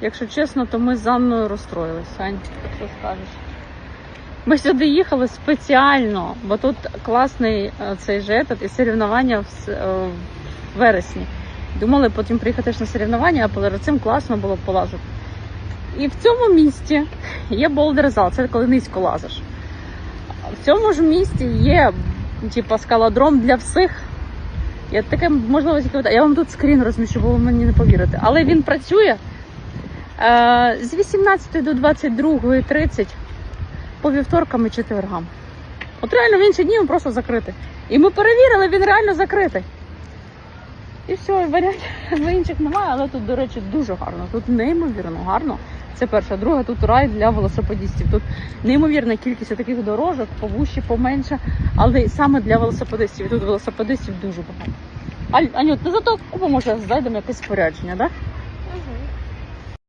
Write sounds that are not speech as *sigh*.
Якщо чесно, то ми з Анною розстроїлись. Ань, що скажеш? Ми сюди їхали спеціально, бо тут класний е, цей же і соревнування е, в вересні. Думали потім приїхати ж на соревнування, а перед цим класно було полазити. І в цьому місті є болдер-зал, це коли низько лазиш. В цьому ж місті є типа скалодром для всіх. Я таке можливо я вам тут скрін розміщу, бо ви мені не повірите. Але він працює з 18 до 22.30 по вівторкам і четвергам. От реально в інші дні він просто закритий. І ми перевірили, він реально закритий. І все, варіантів *laughs* інших немає, але тут, до речі, дуже гарно. Тут неймовірно гарно. Це перше. Друге, тут рай для велосипедистів. Тут неймовірна кількість таких дорожок, повужчі, поменше, але саме для велосипедистів. І тут велосипедистів дуже багато. Анют, ну зато купимо може знайдемо якесь спорядження, так? Да?